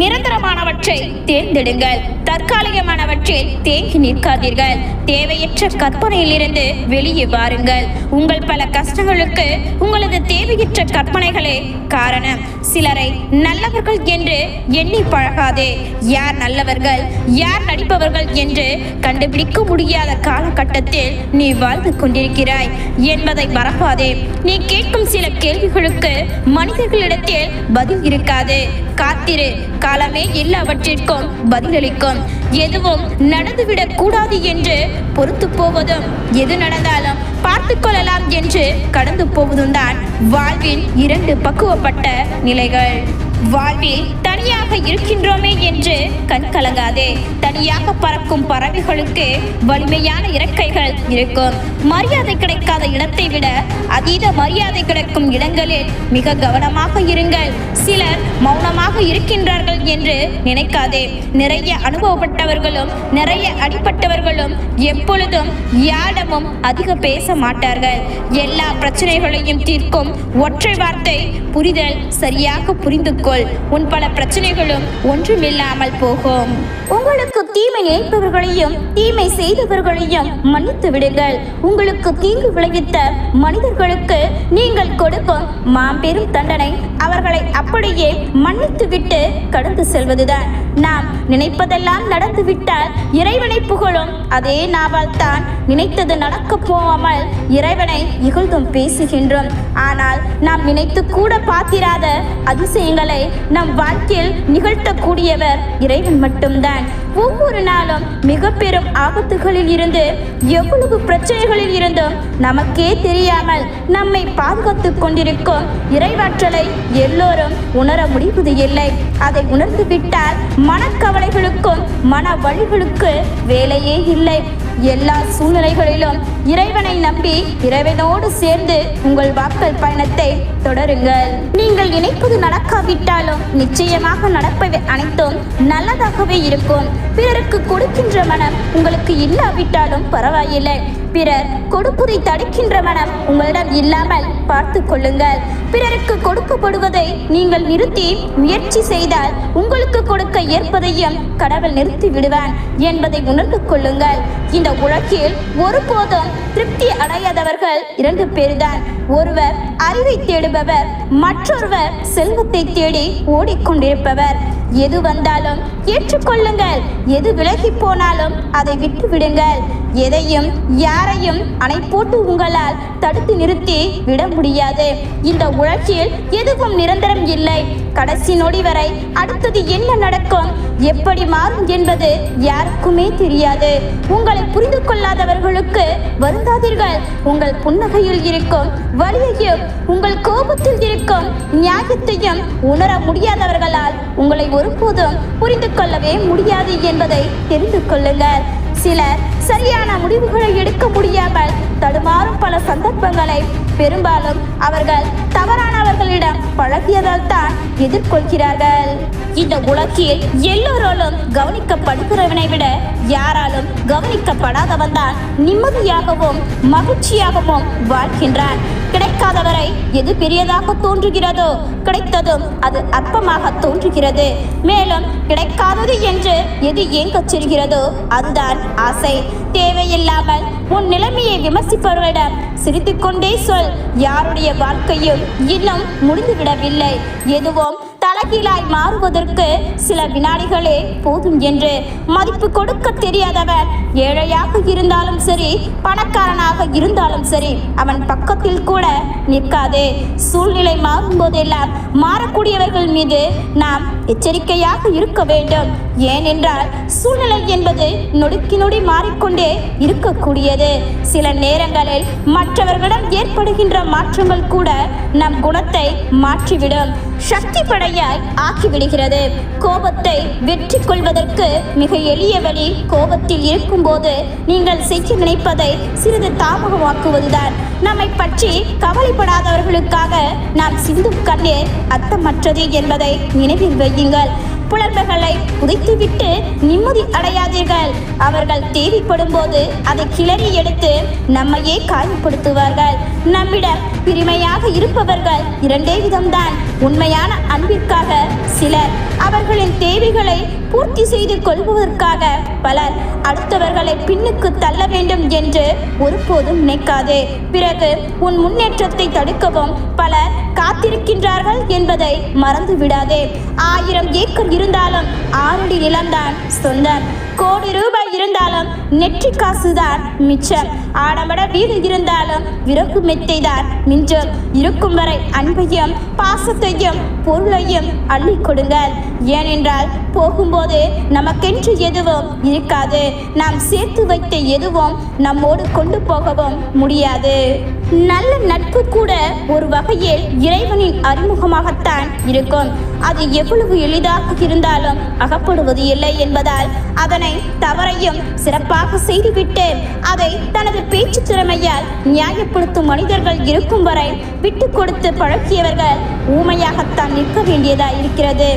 நிரந்தரமானவற்றை தேர்ந்தெடுங்கள். தற்காலிகமானவற்றில் தேங்கி நிற்காதீர்கள். தேவையற்ற கற்பனையிலிருந்து வெளியே வாருங்கள். உங்கள் பல கஷ்டங்களுக்கு உங்களது தேவையற்ற கற்பனைகளே காரணம். சிலரை நல்லவர்கள் என்று எண்ணி பழகாதே. யார் நல்லவர்கள் யார் நடிப்பவர்கள் என்று கண்டுபிடிக்க முடியாத காலகட்டத்தில் நீ வாழ்ந்து கொண்டிருக்கிறாய் என்பதை மறக்காதே. நீ கேட்கும் சில கேள்விகளுக்கு மனிதர்களிடத்தில் பதில் இருக்காது. காத்திரு காலமே எல்லாவற்றிற்கும் பதிலளிக்கும். எதுவும் நடந்துவிடக் கூடாது என்று பொறுத்து போவதும் எது நடந்தாலும் பார்த்து கொள்ளலாம் என்று கடந்து போவதும் தான் வாழ்வின் இரண்டு பக்குவப்பட்ட நிலைகள். வாழ்வில் தனியாக இருக்கின்றோமே என்று கண் கலங்காதே. தனியாக பறக்கும் பறவைகளுக்கு வலிமையான இறக்கைகள் இருக்கும். மரியாதை கிடைக்காத இடத்தை விட அதீத மரியாதை கிடைக்கும் இடங்களில் மிக கவனமாக இருங்கள். சிலர் மௌனமாக இருக்கின்றார்கள் என்று நினைக்காதே. நிறைய அனுபவப்பட்டவர்களும் நிறைய அடிப்பட்டவர்களும் எப்பொழுதும் யாரிடமும் அதிக பேச மாட்டார்கள். எல்லா பிரச்சனைகளையும் தீர்க்கும் ஒற்றை வார்த்தை புரிதல் சரியாக புரிந்து கொள். உன் பல பிரச்சனைகளும் ஒன்றுமில்லாமல் போகும். உங்களுக்கு தீமை நினைப்பவர்களையும் தீமை செய்தவர்களையும் மன்னித்து விடுங்கள். உங்களுக்கு தீங்கு விளைவித்த மனிதர்களுக்கு நீங்கள் கொடுக்கும் மாபெரும் தண்டனை அவர்களை அப்படியே மன்னித்து விட்டு கடந்து செல்வதுதான். நாம் நினைப்பதெல்லாம் நடந்துவிட்டால் இறைவனை புகழும் அதே நாவால் தான் நினைத்தது நடக்க போகாமல் இறைவனை இகழ்ந்தும் பேசுகின்றோம். ஆனால் நாம் நினைத்து கூட பார்த்திராத அதிசயங்களை நம் வாழ்க்கையில் நிகழ்த்தக்கூடியவர் இறைவன் மட்டும்தான். ஒவ்வொரு நாளும் மிக பெரும் ஆபத்துகளில் இருந்து எவ்வளவு பிரச்சனைகளில் இருந்தும் நமக்கே தெரியாமல் நம்மை பாதுகாத்துக் கொண்டிருக்கும் இறைவாற்றலை எல்லோரும் உணர முடிவது இல்லை. அதை உணர்ந்து விட்டால் மனக்கவலைகளுக்கும் மன வழிகளுக்கு வேலையே இல்லை. எல்லா சூழ்நிலைகளிலும் இறைவனை நம்பி இறைவனோடு சேர்ந்து உங்கள் வாக்கள் பயணத்தை தொடருங்கள். நீங்கள் நினைப்பது நடக்காவிட்டாலும் நிச்சயமாக நடப்பவை அனைத்தும் நல்லதாகவே இருக்கும். பிறருக்கு கொடுக்கின்ற மனம் உங்களுக்கு இல்லாவிட்டாலும் பரவாயில்லை. பிறர் கொடுப்பதை தடுக்கின்ற மனம் உங்களிடம் இல்லாமல் பார்த்து கொள்ளுங்கள். பிறருக்கு கொடுக்கப்படுவதை நீங்கள் நிறுத்தி முயற்சி செய்தால் உங்களுக்கு கொடுக்க ஏற்பதையும் கடவுள் நிறுத்தி விடுவான் என்பதை உணர்ந்து கொள்ளுங்கள். இந்த உலகில் ஒருபோதும் திருப்தி அடையாதவர்கள் இரண்டு பேர்தான். ஒருவர் அறிவை தேடுபவர் மற்றொருவர் செல்வத்தை தேடி ஓடிக்கொண்டிருப்பவர். எது வந்தாலும் ஏற்றுக்கொள்ளுங்கள். எது விலகி போனாலும் அதை விட்டு விடுங்கள் எதையும் யாரையும் அணை போட்டு உங்களால் தடுத்து நிறுத்தி விட முடியாது. இந்த உலகில் எதுவும் நிரந்தரம் இல்லை. கடைசி நொடி வரை அடுத்தது என்ன நடக்கும்? எப்படி மாறும் என்பது யாருக்குமே தெரியாது. உங்களை புரிந்து கொள்ளாதவர்களுக்கு வருந்தாதீர்கள். உங்கள் புன்னகையில் இருக்கும் வழியையும் உங்கள் கோபத்தில் இருக்கும் நியாயத்தையும் உணர முடியாதவர்களால் உங்களை ஒருபோதும் புரிந்து கொள்ளவே முடியாது என்பதை தெரிந்து கொள்ளுங்கள். சிலர் சரியான முடிவுகளை எடுக்க முடியாமல் தடுமாறும் பல சந்தர்ப்பங்களை பெரும்பாலும் அவர்கள் தவறான தவறானவர்களிடம் பழகியதால் தான் எதிர்கொள்கிறார்கள். இந்த உலகில் எல்லோராலும் கவனிக்கப்படுகிறவனை விட யாராலும் கவனிக்கப்படாதவன் தான் நிம்மதியாகவும் மகிழ்ச்சியாகவும் வாழ்கின்றான். கிடைக்காதவரை எது பெரியதாக தோன்றுகிறதோ கிடைத்ததும் அது அற்பமாக தோன்றுகிறது. மேலும் கிடைக்காதது என்று எது ஏங்கச் செல்கிறதோ அதுதான் ஆசை. தேவையில்லாமல் உன் நிலைமையை விமர்சிப்பவர்களிடம் சிரித்துக்கொண்டே சொல். யாருடைய வாழ்க்கையும் இன்னும் முடிந்துவிடவில்லை. எதுவும் தலைகீழாய் மாறுவதற்கு சில வினாடிகளே போதும் என்று மதிப்பு கொடுக்க தெரியாதவன் ஏழையாக இருந்தாலும் சரி பணக்காரனாக இருந்தாலும் சரி அவன் பக்கத்தில் கூட நிற்காது. சூழ்நிலை மாறும்போதெல்லாம் மாறக்கூடியவர்கள் மீது நாம் எச்சரிக்கையாக இருக்க வேண்டும். ஏனென்றால் சூழ்நிலை என்பது நொடுக்கி நொடி மாறிக்கொண்டே இருக்கக்கூடியது. சில நேரங்களில் மற்றவர்களிடம் ஏற்படுகின்ற மாற்றங்கள் கூட நம் குணத்தை மாற்றிவிடும். சக்தி படையாய் ஆக்கிவிடுகிறது. கோபத்தை வெற்றி கொள்வதற்கு மிக எளிய வழி கோபத்தில் இருக்கும்போது நீங்கள் செய்ய நினைப்பதை சிறிது தாமகமாக்குவதுதான் நம்மை பற்றி கவலைப்படாதவர்களுக்காக நாம் சிந்தும் கண்ணீர் அர்த்தமற்றது என்பதை நினைவில் வையுங்கள் புலம்பல்களை புதைத்துவிட்டு நிம்மதி அடையாதீர்கள். அவர்கள் தேவைப்படும் போது அதை கிளறி எடுத்து நம்மையே காயப்படுத்துவார்கள். நம்மிடம் பிரிமையாக இருப்பவர்கள் இரண்டே விதம்தான். உண்மையான அன்பிற்காக சிலர் அவர்களின் தேவைகளை பூர்த்தி செய்து கொள்வதற்காக பலர் அடுத்தவர்களை பின்னுக்கு தள்ள வேண்டும் என்று ஒருபோதும் நினைக்காதே. பிறகு உன் முன்னேற்றத்தை தடுக்கவும் பலர் காத்திருக்கின்றார்கள் என்பதை மறந்து விடாதே ஆயிரம் ஏக்கர் இருந்தாலும் ஆறடி நிலம்தான் சொந்தம். கோடி ரூபாய் இருந்தாலும் நெற்றி காசுதான் மிச்சம். ஆடம்பட வீடு இருந்தாலும் விறகு மெத்தைதான் மிஞ்சம். இருக்கும் வரை அன்பையும் பாசத்தையும் பொருளையும் அள்ளி கொடுங்கள். ஏனென்றால் போகும்போது நமக்கென்று எதுவும் இருக்காது. நாம் சேர்த்து வைத்த எதுவும் நம்மோடு கொண்டு போகவும் முடியாது. நல்ல நட்பு கூட ஒரு வகையில் இறைவனின் அறிமுகமாகத்தான் இருக்கும். அது எவ்வளவு எளிதாக இருந்தாலும் அகப்படுவது இல்லை என்பதால் அதனை தவறையும் சிறப்பாக செய்துவிட்டு அதை தனது பேச்சு திறமையால் நியாயப்படுத்தும் மனிதர்கள் இருக்கும் வரை விட்டு கொடுத்து பழக்கியவர்கள் ஊமையாகத்தான் நிற்க வேண்டியதா இருக்கிறது.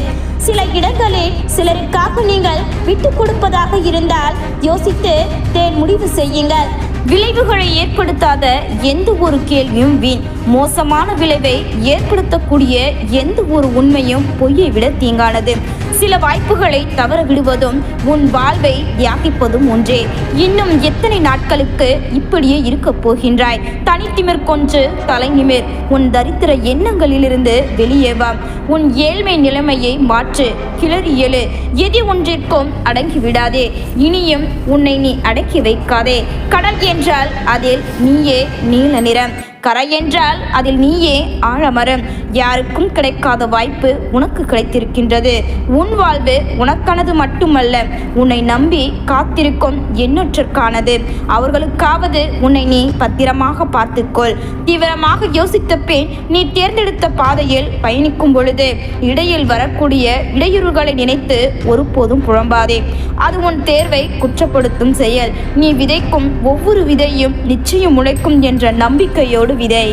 சில இடங்களில் சிலருக்காக நீங்கள் விட்டு கொடுப்பதாக இருந்தால் யோசித்து தேன் முடிவு செய்யுங்கள். விளைவுகளை ஏற்படுத்தாத எந்த ஒரு கேள்வியும் வீண். மோசமான விளைவை ஏற்படுத்தக்கூடிய எந்த ஒரு உண்மையும் பொய்யை விட தீங்கானது. சில வாய்ப்புகளை தவற விடுவதும் உன் வாழ்வை தியாகிப்பதும் ஒன்றே. இன்னும் எத்தனை நாட்களுக்கு இப்படியே இருக்கப் போகின்றாய்? தனித்திமிர் கொன்று தலைநிமிர் உன் தரித்திர எண்ணங்களிலிருந்து வெளியே வா. உன் ஏழ்மை நிலைமையை மாற்று. கிளறி எழு. எதி ஒன்றிற்கும் அடங்கி விடாதே. இனியும் உன்னை நீ அடக்கி வைக்காதே. கடல் என்றால் அதில் நீயே நீல நிறம். கரை என்றால் அதில் நீயே ஆழமரம். யாருக்கும் கிடைக்காத வாய்ப்பு உனக்கு கிடைத்திருக்கின்றது. உன் வாழ்வு உனக்கானது மட்டுமல்ல உன்னை நம்பி காத்திருக்கும் எண்ணற்றற்கானது அவர்களுக்காவது உன்னை நீ பத்திரமாக பார்த்துக்கொள். தீவிரமாக யோசித்த பின் நீ தேர்ந்தெடுத்த பாதையில் பயணிக்கும் பொழுது இடையில் வரக்கூடிய இடையூறுகளை நினைத்து ஒருபோதும் புழம்பாதே அது உன் தேர்வை குற்றப்படுத்தும் செயல். நீ விதைக்கும் ஒவ்வொரு விதையும் நிச்சயம் உழைக்கும் என்ற நம்பிக்கையோடு விதை.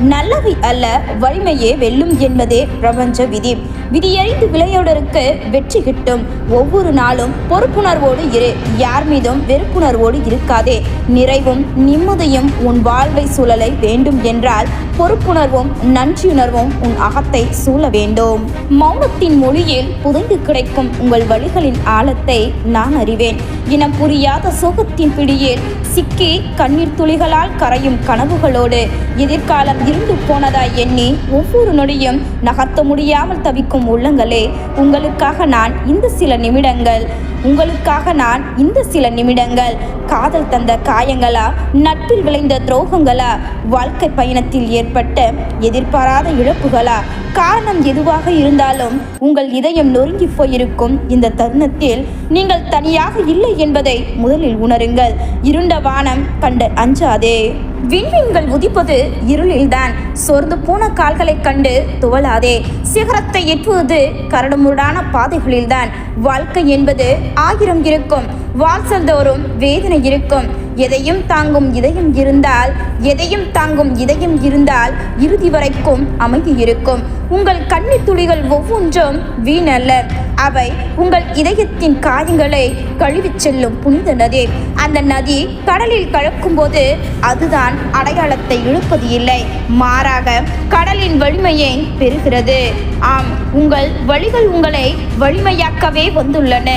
நல்லவை அல்ல வலிமையே வெல்லும் என்பதே பிரபஞ்ச விதி. விதியறிந்து விளையாடருக்கு வெற்றி கிட்டும். ஒவ்வொரு நாளும் பொறுப்புணர்வோடு இரு. யார் மீதும் வெறுப்புணர்வோடு இருக்காதே. நிறைவும் நிம்மதியும் உன் வாழ்வை சூழலை வேண்டும் என்றால் பொறுப்புணர்வும் நன்றியுணர்வும் உன் அகத்தை சூழ வேண்டும். மௌனத்தின் மொழியில் புதைந்து கிடைக்கும் உங்கள் வழிகளின் ஆழத்தை நான் அறிவேன். இனம் புரியாத சோகத்தின் பிடியில் சிக்கி கண்ணீர் துளிகளால் கரையும் கனவுகளோடு எதிர்காலம் இருந்து போனதாய் எண்ணி ஒவ்வொரு நொடியும் நகர்த்த முடியாமல் தவிக்கும் உள்ளங்களே உங்களுக்காக நான் இந்த சில நிமிடங்கள் உங்களுக்காக நான் இந்த சில நிமிடங்கள் காதல் தந்த காயங்களா? நட்பில் விளைந்த துரோகங்களா? வாழ்க்கை பயணத்தில் ஏற்பட்ட எதிர்பாராத இழப்புகளா? காரணம் எதுவாக இருந்தாலும் உங்கள் இதயம் நொறுங்கி போயிருக்கும் இந்த தருணத்தில் நீங்கள் தனியாக இல்லை என்பதை முதலில் உணருங்கள். இருண்ட வானம் கண்டு அஞ்சாதே. விண்மீன்கள் உதிப்பது இருளில்தான். சோர்ந்து போன கால்களைக் கண்டு துவளாதே. சிகரத்தை எட்டுவது கரடுமுரடான பாதைகளில்தான். வாழ்க்கை என்பது ஆயிரம் இருக்கும். வாசல்தோறும் வேதனை இருக்கும். எதையும் தாங்கும் இதயம் இருந்தால் எதையும் தாங்கும் இதயம் இருந்தால் இறுதி வரைக்கும் அமைதி இருக்கும். உங்கள் கண்ணி துளிகள் ஒவ்வொன்றும் வீணல்ல. அவை உங்கள் இதயத்தின் காயங்களை கழுவிச் செல்லும் புனித நதி. அந்த நதி கடலில் கலக்கும்போது அதுதான் அடையாளத்தை இழுப்பது இல்லை. மாறாக கடலின் வலிமையை பெறுகிறது. ஆம் உங்கள் வழிகள் உங்களை வலிமையாக்கவே வந்துள்ளன.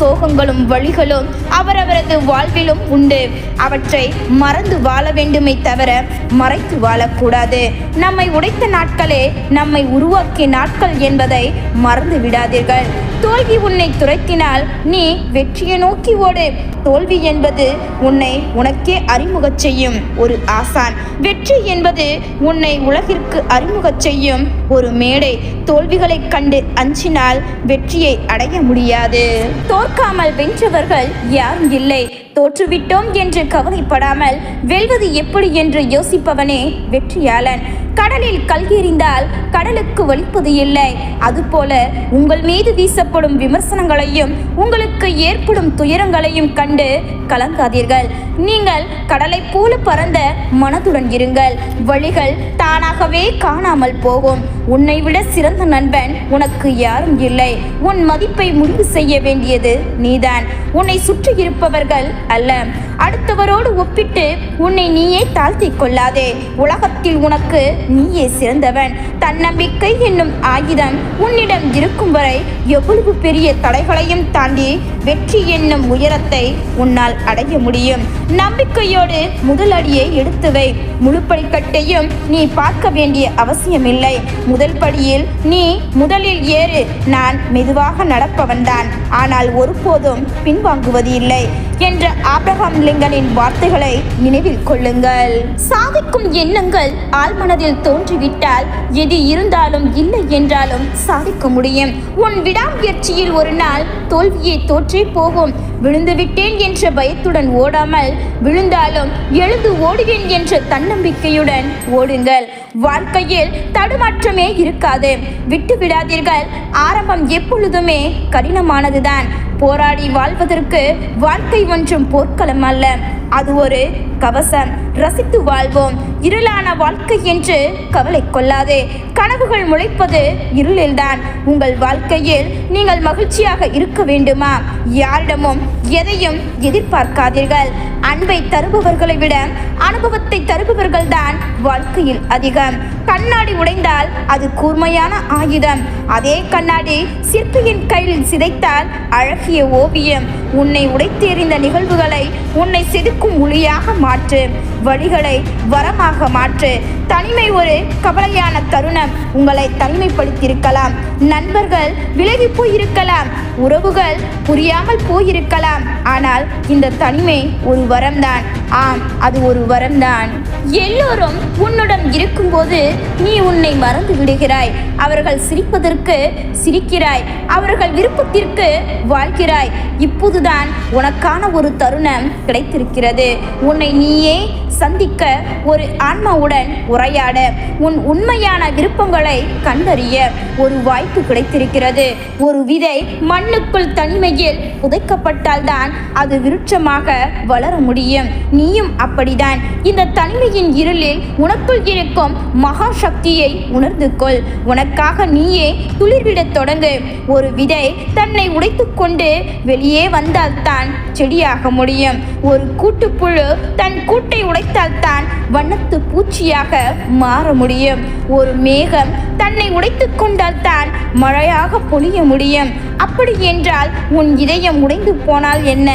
சோகங்களும் வழிகளும் அவரவரது வாழ்விலும் உண்டு. அவற்றை மறந்து வாழ வேண்டுமே தவிர மறைத்து வாழக்கூடாது. நம்மை உடைத்த நாட்களே நம்மை உருவாக்கிய நாட்கள் என்பதை மறந்து விடாதீர்கள். தோல்வி உன்னை துரத்தினால் நீ வெற்றியை நோக்கி ஓடு. தோல்வி என்பது உன்னை உனக்கே அறிமுக செய்யும் ஒரு ஆசான். வெற்றி என்பது உன்னை உலகிற்கு அறிமுக செய்யும் ஒரு மேடை. தோல்விகளைக் கண்டு அஞ்சினால் வெற்றியை அடைய முடியாது. தோற்காமல் வென்றவர்கள் யாரும் இல்லை. தோற்றுவிட்டோம் என்று கவலைப்படாமல் வெல்வது எப்படி என்று யோசிப்பவனே வெற்றியாளன். கடலில் கல் எறிந்தால் கடலுக்கு வலிப்பது இல்லை. அதுபோல உங்கள் மீது வீசப்படும் விமர்சனங்களையும் உங்களுக்கு ஏற்படும் துயரங்களையும் கண்டு கலங்காதீர்கள். நீங்கள் கடலைப் போல பறந்த மனதுடன் இருங்கள். வழிகள் தானாகவே காணாமல் போகும். உன்னை விட சிறந்த நண்பன் உனக்கு யாரும் இல்லை. உன் மதிப்பை முடிவு செய்ய வேண்டியது நீதான். உன்னை சுற்றி இருப்பவர்கள் அல்ல. அடுத்தவரோடு ஒப்பிட்டு உன்னை நீயே தாழ்த்திக் கொள்ளாதே. உலகத்தில் உனக்கு நீயே சிறந்தவன். தன்னம்பிக்கை என்னும் ஆயுதம் உன்னிடம் இருக்கும் வரை எவ்வளவு பெரிய தடைகளையும் தாண்டி வெற்றி என்னும் உயரத்தை உன்னால் அடைய முடியும். நம்பிக்கையோடு முதல் அடியை எடுத்து வை. முழுப்படிக்கட்டையும் நீ பார்க்க வேண்டிய அவசியமில்லை. முதல் படியில் நீ முதலில் ஏறு. நான் மெதுவாக நடப்பவன்தான் ஆனால் ஒருபோதும் பின்வாங்குவது இல்லை என்ற ஆப்ரஹாம் லிங்கனின் வார்த்தைகளை நினைவில் கொள்ளுங்கள். சாதிக்கும் எண்ணங்கள் ஆழ்மனதில் தோன்றிவிட்டால் எது இருந்தாலும் இல்லை என்றாலும் சாதிக்க முடியும். உன் விடாமுயற்சியில் ஒரு நாள் தோல்வியை தோற்றே போகும். விழுந்துவிட்டேன் என்ற பயத்துடன் ஓடாமல் விழுந்தாலும் எழுந்து ஓடுவேன் என்ற தன்னம்பிக்கையுடன் ஓடுங்கள். வாழ்க்கையில் தடுமாற்றமே இருக்காது. விட்டு விடாதீர்கள் ஆரம்பம் எப்பொழுதுமே கடினமானதுதான். போராடி வாழ்வதற்கு வாழ்க்கை ஒன்றும் போர்க்களம் அல்ல. அது ஒரு கவசம். ரசித்து வாழ்வோம். இருளான வாழ்க்கை என்று கவலை கொள்ளாதே. கனவுகள் முளைப்பது இருளில்தான். உங்கள் வாழ்க்கையில் நீங்கள் மகிழ்ச்சியாக இருக்க வேண்டுமா? யாரிடமும் எதையும் எதிர்பார்க்காதீர்கள். அன்பை தருபவர்களை விட அனுபவத்தை தருபவர்கள் தான் வாழ்க்கையில் அதிகம். கண்ணாடி உடைந்தால் அது கூர்மையான ஆயுதம். அதே கண்ணாடி சிற்பியின் கையில் சிதைத்தால் அழகிய ஓவியம். உன்னை உடைத்தெறிந்த நிகழ்வுகளை உன்னை செதுக்கும் ஒளியாக மாற்று. வழிகளை வரமாக மாற்று. தனிமை ஒரு கவலையான தருணம். உங்களை தனிமைப்படுத்தியிருக்கலாம். நண்பர்கள் விலகி போயிருக்கலாம். உறவுகள் புரியாமல் போயிருக்கலாம். ஆனால் இந்த தனிமை ஒரு வரம்தான். ஆம் அது ஒரு வரம்தான். எல்லோரும் உன்னுடன் இருக்கும்போது நீ உன்னை மறந்து விடுகிறாய். அவர்கள் சிரிப்பதற்கு சிரிக்கிறாய். அவர்கள் விருப்பத்திற்கு வாழ்கிறாய். இப்போதுதான் உனக்கான ஒரு தருணம் கிடைத்திருக்கிறது. உன்னை நீயே சந்திக்க ஒரு ஆன்மாவுடன் உரையாட. உன் உண்மையான விருப்பங்களை கண்டறிய ஒரு வாய்ப்பு கிடைத்திருக்கிறது. ஒரு விதை மண்ணுக்குள் தனிமையில் புதைக்கப்பட்டால்தான் அது விருட்சமாக வளர முடியும். நீயும் அப்படிதான் இந்த தனிமையின் இருளில் உனக்குள் இருக்கும் மகாசக்தி சக்தியை உணர்ந்து கொள் உனக்காக நீயே துளிர்விடத் தொடங்கு. ஒரு விதை தன்னை உடைத்துக்கொண்டு வெளியே வந்தால்தான் செடியாக முடியும். ஒரு கூட்டுப்புழு தன் கூட்டை உடைத்தால்தான் வண்ணத்து பூச்சியாக மாற முடியும். ஒரு மேகம் தன்னை உடைத்துக்கொண்டால் தான் மழையாக பொழிய முடியும். அப்படி என்றால் உன் இதயம் உடைந்து போனால் என்ன?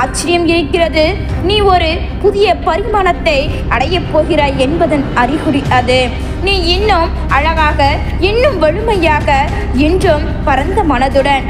ஆச்சரியம் இருக்கிறது. நீ ஒரு புதிய பரிமாணத்தை அடையப் போகிறாய் என்பதன் அறிகுறி அது. நீ இன்னும் அழகாக இன்னும் வலிமையாக என்றும் பரந்த மனதுடன்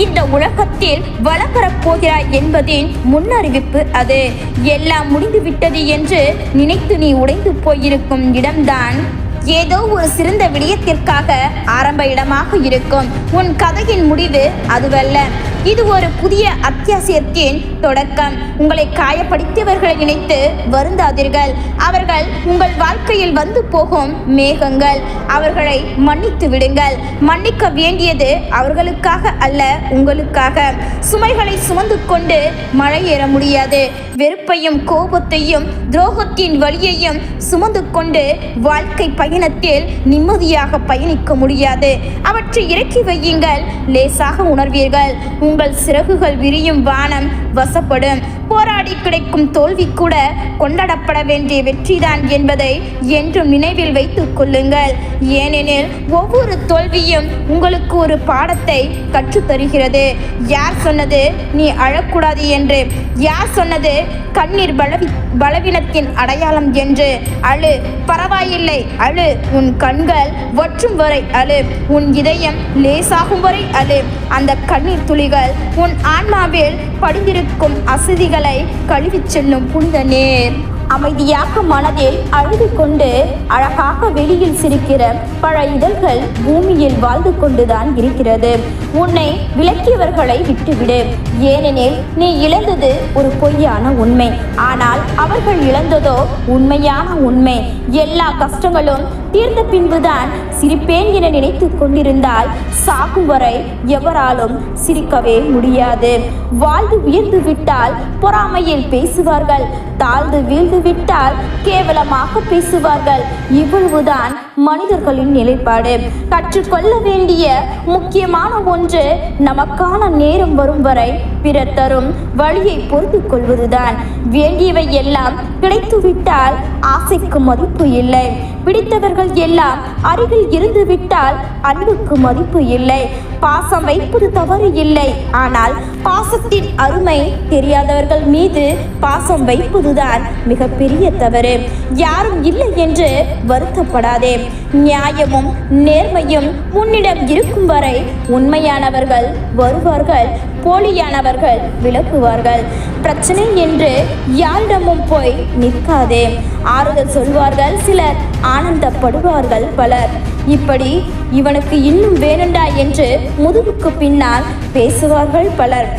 இந்த உலகத்தில் வளம் போகிறாய் என்பதின் முன்னறிவிப்பு அது. எல்லாம் முடிந்துவிட்டது என்று நினைத்து நீ உடைந்து போயிருக்கும் இடம்தான். ஏதோ ஒரு சிறந்த விடயத்திற்காக ஆரம்ப இடமாக இருக்கும். உன் கதையின் முடிவு அதுவல்ல. இது ஒரு புதிய அத்தியாசியத்தின் தொடக்கம். உங்களை காயப்படுத்தியவர்களை நினைத்து வருந்தாதீர்கள். அவர்கள் உங்கள் வாழ்க்கையில் வந்து போகும் மேகங்கள். அவர்களை மன்னித்து விடுங்கள். மன்னிக்க வேண்டியது அவர்களுக்காக அல்ல உங்களுக்காக. சுமைகளை சுமந்து கொண்டு மழை ஏற முடியாது. வெறுப்பையும் கோபத்தையும் துரோகத்தின் வழியையும் சுமந்து கொண்டு வாழ்க்கை பயணத்தில் நிம்மதியாக பயணிக்க முடியாது. அவற்றை இறக்கி வையுங்கள். லேசாக உணர்வீர்கள். உங்கள் சிறகுகள் விரியும் வானம் வசப்படும். போராடி கிடைக்கும் தோல்வி கூட கொண்டாடப்பட வேண்டிய வெற்றிதான் என்பதை என்றும் நினைவில் வைத்துக் கொள்ளுங்கள். ஏனெனில் ஒவ்வொரு தோல்வியும் உங்களுக்கு ஒரு பாடத்தை கற்றுத்தருகிறது. யார் சொன்னது நீ அழக்கூடாது என்று? யார் சொன்னது கண்ணீர் பலவி பலவீனத்தின் அடையாளம் என்று? அழு. பரவாயில்லை அழு. உன் கண்கள் வற்றும் வரை அழு. உன் இதயம் லேசாகும் வரை அழு. அந்த கண்ணீர் துளிகள் உன் ஆன்மாவில் படிந்திருக்கும் அசதிகள் கழுவிச் செல்லும் புனித நேர் அமைதியாக மனதில் அழுது கொண்டு அழகாக வெளியில் சிரிக்கிற பல இதழ்கள் பூமியில் வாழ்ந்து கொண்டுதான் இருக்கிறது. உன்னை விளக்கியவர்களை விட்டுவிடு. ஏனெனில் நீ இழந்தது ஒரு பொய்யான உண்மை. ஆனால் அவர்கள் இழந்ததோ உண்மையான உண்மை. எல்லா கஷ்டங்களும் தீர்ந்த பின்புதான் சிரிப்பேன் என நினைத்து கொண்டிருந்தால் சாகும் வரை எவராலும் சிரிக்கவே முடியாது. வாழ்ந்து உயர்ந்து விட்டால் பொறாமையில் பேசுவார்கள். தாழ்ந்து வீழ்ந்து விட்டால் கேவலமாக பேசுவார்கள். இவ்வளவுதான் மனிதர்களின் நிலைப்பாடு. கற்றுக்கொள்ள வேண்டிய முக்கியமான ஒன்று நமக்கான நேரம் வரும் வரை பிறர் தரும் வழியை பொறுத்து கொள்வதுதான். வேண்டியவை எல்லாம் கிடைத்துவிட்டால் ஆசைக்கு மதிப்பு இல்லை. பிடித்தவர்கள் எல்லாம் அருகில் இருந்து விட்டால் அன்புக்கு மதிப்பு இல்லை. பாசம் வைப்பது தவறு இல்லை. ஆனால் பாசத்தின் அருமை தெரியாதவர்கள் மீது பாசம் வைப்பதுதான் மிகப்பெரிய தவறு. யாரும் இல்லை என்று வருத்தப்படாதே. நியாயமும் நேர்மையும் உன்னிடம் இருக்கும் வரை உண்மையானவர்கள் வருவார்கள் போலியானவர்கள் விளக்குவார்கள். பிரச்சனை என்று யாரிடமும் போய் நிற்காதே. ஆறுதல் சொல்வார்கள் சிலர் ஆனந்தப்படுவார்கள் பலர். இப்படி இவனுக்கு இன்னும் வேணுண்டா என்று முதுகுக்கு பின்னால் பேசுவார்கள் பலர்.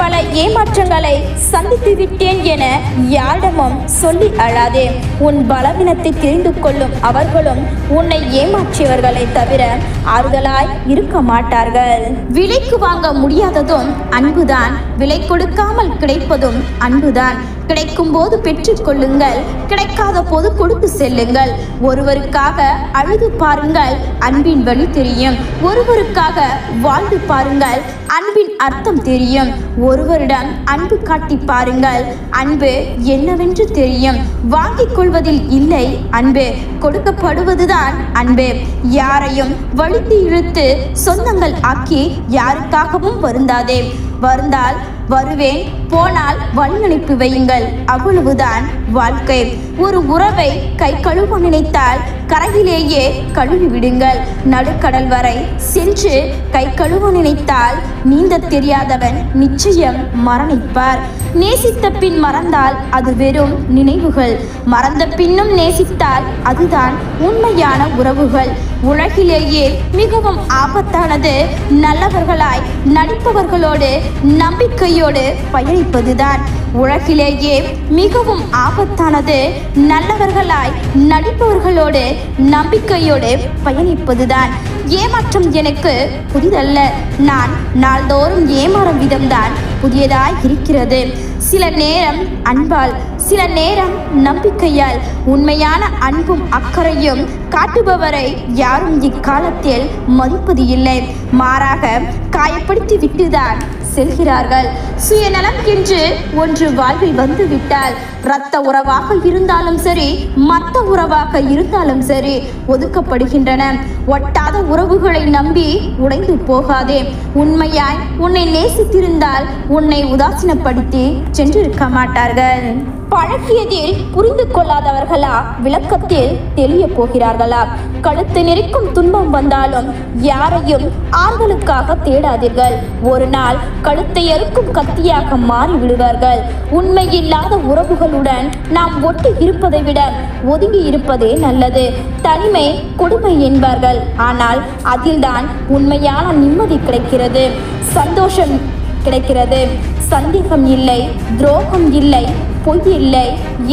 பல ஏமாற்றங்களை சந்தித்து விட்டேன் என யாரிடமும் சொல்லி அழாதே. உன் பலவீனத்தை தெரிந்து கொள்ளும் அவர்களும் உன்னை ஏமாற்றியவர்களை தவிர ஆறுதலாய் இருக்க மாட்டார்கள். விலைக்கு வாங்க முடியாததும் அன்புதான். விலை கொடுக்காமல் கிடைப்பதும் அன்புதான். கிடைக்கும் போது பெற்றுக்கொள்ளுங்கள் கிடைக்காத போது கொடுத்து செல்லுங்கள். ஒருவருக்காக அழுது பாருங்கள் அன்பின் வழி தெரியும். ஒருவருக்காக வாழ்ந்து பாருங்கள் அன்பின் அர்த்தம் தெரியும். ஒருவரிடம் அன்பு காட்டி பாருங்கள். அன்பு என்னவென்று தெரியும். வாங்கிக் கொள்வதில் இல்லை அன்பு. கொடுக்கப்படுவதுதான் அன்பு. யாரையும் வழித்து இழுத்து சொந்தங்கள் ஆக்கி யாருக்காகவும் வருந்தாதே. வருந்தால் வருவேன் போனால் வழி வையுங்கள். அவ்வளவுதான் வாழ்க்கை. ஒரு உறவை கை கழுவ நினைத்தால் கரையிலேயே கழுவி விடுங்கள். நடுக்கடல் வரை சென்று கை கழுவ நினைத்தால் நீந்த தெரியாதவன் நிச்சயம் மரணிப்பார். நேசித்த பின் மறந்தால் அது வெறும் நினைவுகள். மறந்த பின்னும் நேசித்தால் அதுதான் உண்மையான உறவுகள். உலகிலேயே மிகவும் ஆபத்தானது. நல்லவர்களாய் நடிப்பவர்களோடு நம்பிக்கையோடு நடிப்பதுதான் உலகிலேயே மிகவும் ஆபத்தானது. நல்லவர்களாய் நடிப்பவர்களோடு நம்பிக்கையோடு பயணிப்பதுதான். ஏமாற்றம் எனக்கு புதிதல்ல. நான் நாள்தோறும் ஏமாறும் விதம்தான் புதியதாய் இருக்கிறது. சில நேரம் அன்பால் சில நேரம் நம்பிக்கையால் உண்மையான அன்பும் அக்கறையும் காட்டுபவரை யாரும் இக்காலத்தில் மதிப்பது இல்லை. மாறாக காயப்படுத்தி விட்டுதான் செல்கிறார்கள். சுயநலம் என்று ஒன்று வாழ்வில் வந்துவிட்டால் இரத்த உறவாக இருந்தாலும் சரி மத்த உறவாக இருந்தாலும் சரி ஒதுக்கப்படுகின்றன. ஒட்டாத உறவுகளை நம்பி உடைந்து போகாதே. உண்மையாய் உன்னை நேசித்திருந்தால் உன்னை உதாசீனப்படுத்தி சென்றிருக்க மாட்டார்கள். பழகியதில் புரிந்து கொள்ளாதவர்களா விளக்கத்தில் தெளிய போகிறார்களா? கழுத்து நெரிக்கும் துன்பம் வந்தாலும் யாரையும் ஆறுதலுக்காக தேடாதீர்கள். ஒரு நாள் கழுத்தை அறுக்கும் கத்தியாக மாறி விடுவார்கள் உண்மையில்லாத உறவுகளுடன் நாம் ஒட்டி இருப்பதை விட ஒதுங்கி இருப்பதே நல்லது. தனிமை கொடுமை என்பார்கள். ஆனால் அதில்தான் உண்மையான நிம்மதி கிடைக்கிறது. சந்தோஷம் கிடைக்கிறது. சந்தேகம் இல்லை துரோகம் இல்லை பொய் இல்லை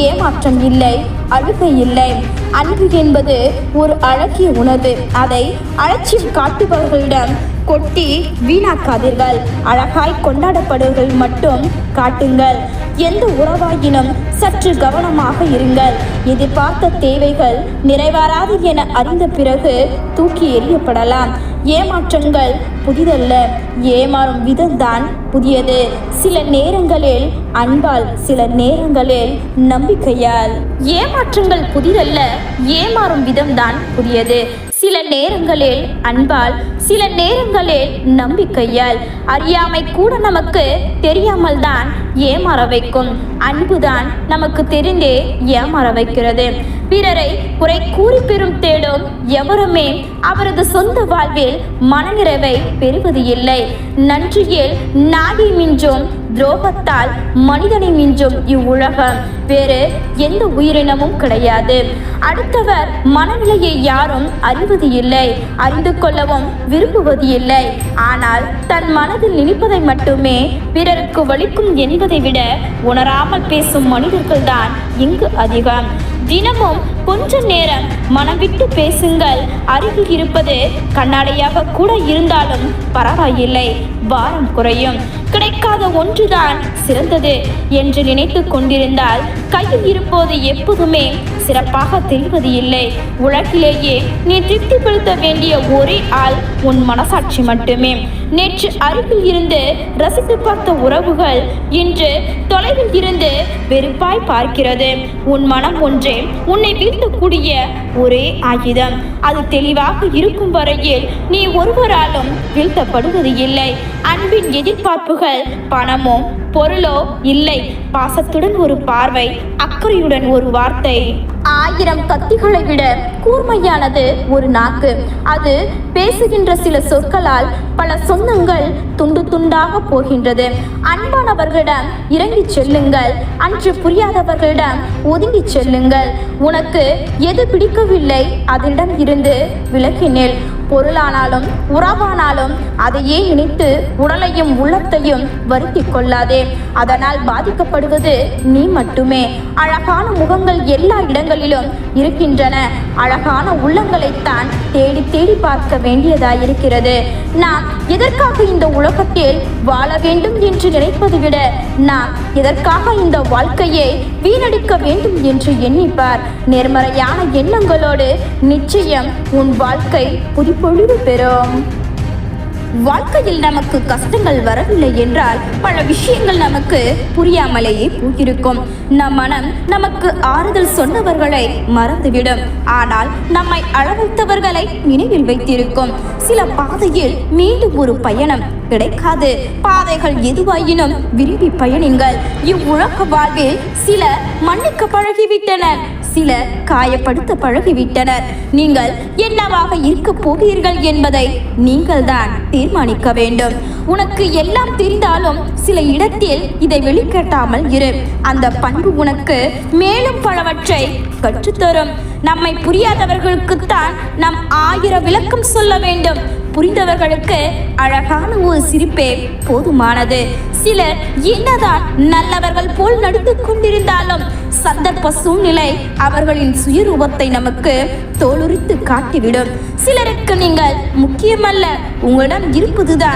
ஏமாற்றம் இல்லை அழுகை இல்லை. அன்பு என்பது ஒரு அழகிய உணர்வு. அதை அலட்சியம் காட்டுபவர்களிடம் கொட்டி வீணாக்காதீர்கள். அழகாய் கொண்டாடப்படுவர்கள் மட்டும் காட்டுங்கள். எந்த உறவாயினும் சற்று கவனமாக இருங்கள். எதிர்பார்த்த தேவைகள் நிறைவேறாது என அறிந்த பிறகு தூக்கி எறியப்படலாம். ஏமாற்றங்கள் புதிதல்ல. ஏமாறும் விதம்தான் புதியது. சில நேரங்களில் அன்பால் சில நேரங்களில் நம்பிக்கையால். ஏமாற்றங்கள் புதிதல்ல. ஏமாறும் விதம்தான் புதியது. சில நேரங்களில் அன்பால் சில நேரங்களில் நம்பிக்கையால். அறியாமை கூட நமக்கு தெரியாமல் தான் ஏமாற வைக்கும். அன்புதான் நமக்கு தெரிந்தே ஏமாற வைக்கிறது. பிறரை குறை கூறி பெறும் தேடும் எவருமே அவரது சொந்த வாழ்வில் மனநிறைவை பெறுவது இல்லை. நன்றியில் நாடி மிஞ்சும் துரோகத்தால் மனிதனை மிஞ்சும் இவ்வுலகம். வேறு எந்த உயிரினமும் கிடையாது. அடுத்தவர் மனநிலையை யாரும் அறிவது இல்லை. அறிந்து கொள்ளவும் விரும்புவது இல்லை. ஆனால் தன் மனதில் நினைப்பதை மட்டுமே பிறருக்கு வலிக்கும் என்பதை விட உணராமல் பேசும் மனிதர்கள்தான் இங்கு அதிகம். தினமும் கொஞ்ச நேரம் மனம் விட்டு பேசுங்கள். அருகில் இருப்பது கண்ணாடியாக கூட இருந்தாலும் பரவாயில்லை. பாரம் குறையும். கிடைக்காத ஒன்றுதான் சிறந்தது என்று நினைத்து கொண்டிருந்தால் கையில் இருப்பது எப்போதுமே சிறப்பாக தெரிவது இல்லை. உலகிலேயே நீ திருப்திப்படுத்த வேண்டிய ஒரே ஆள் உன் மனசாட்சி மட்டுமே. நேற்று அருகில் இருந்து ரசித்து பார்த்த உறவுகள் இன்று தொலைவில் இருந்து வெறுப்பாய் பார்க்கிறது. உன் மனம் ஒன்றே உன்னை வீழ்த்தக்கூடிய ஒரே ஆயுதம். அது தெளிவாக இருக்கும் வரையில் நீ ஒருவராலும் வீழ்த்தப்படுவது இல்லை. அன்பின் எதிர்பார்ப்புகள் பணமோ பொருளோ இல்லை. பாசத்துடன் ஒரு பார்வை அக்கறையுடன் ஒரு வார்த்தை. ஆயிரம் கத்திகளை விட கூர்மையானது ஒரு நாக்கு. அது பேசுகின்ற சில சொற்களால் பல சொந்தங்கள் துண்டு துண்டாக போகின்றது. அன்பானவர்களிடம் இறங்கி செல்லுங்கள். அன்று புரியாதவர்களிடம் ஒதுங்கி செல்லுங்கள். உனக்கு எது பிடிக்கவில்லை அதனிடம் இருந்து விலகினேல். பொருளானாலும் உறவானாலும் அதையே இணைத்து உடலையும் உள்ளத்தையும் வருத்தி கொள்ளாதே. அதனால் பாதிக்கப்படுவது நீ மட்டுமே. அழகான முகங்கள் எல்லா இடங்களிலும் இருக்கின்றன. அழகான உள்ளங்களைத்தான் தேடி தேடி பார்க்க வேண்டியதாயிருக்கிறது. நாம் எதற்காக இந்த உலகத்தில் வாழ வேண்டும் என்று நினைப்பதை விட நாம் எதற்காக இந்த வாழ்க்கையை வீணடிக்க வேண்டும் என்று எண்ணிப்பார். நேர்மறையான எண்ணங்களோடு நிச்சயம் உன் வாழ்க்கை புதுப்பொழிவு பெறும். வாழ்க்கையில் நமக்கு கஷ்டங்கள் வரவில்லை என்றால் பல விஷயங்கள் நமக்கு புரியாமலேயே போயிருக்கும். நம் மனம் நமக்கு ஆறுதல் சொன்னவர்களை மறந்துவிடும். ஆனால் நம்மை அளவைத்தவர்களை நினைவில் வைத்திருக்கும். சில பாதையில் மீண்டும் ஒரு பயணம் கிடைக்காது. பாதைகள் எதுவாயினும் விரும்பி பயணிங்கள். இவ்வுழக்க வாழ்வில் சிலர் மன்னிக்க பழகிவிட்டனர் சிலர் காயப்படுத்த பழகிவிட்டனர். நீங்கள் என்னவாக இருக்க போகிறீர்கள் என்பதை நீங்கள்தான் தீர்மானிக்க வேண்டும். உனக்கு எல்லாம் தெரிந்தாலும் சில இடத்தில் இதை வெளிக்கட்டாமல் இரு. அந்த பண்பு உனக்கு மேலும் பலவற்றை கற்றுத்தரும். நம்மை புரியாதவர்களுக்குத்தான் நாம் ஆயிரம் விளக்கம் சொல்ல வேண்டும். புரிந்தவர்களுக்கு அழகான ஒரு சிரிப்பே போதுமானது. சிலர் என்னதான் நல்லவர்கள் போல் நடந்து கொண்டிருந்தாலும் சந்தர்ப்ப சூழ்நிலை அவர்களின் சுயரூபத்தை நமக்கு தோலுரித்து காட்டிவிடும். சிலருக்கு நீங்கள் முக்கியமல்ல உங்களிடம் இருப்பதுதான்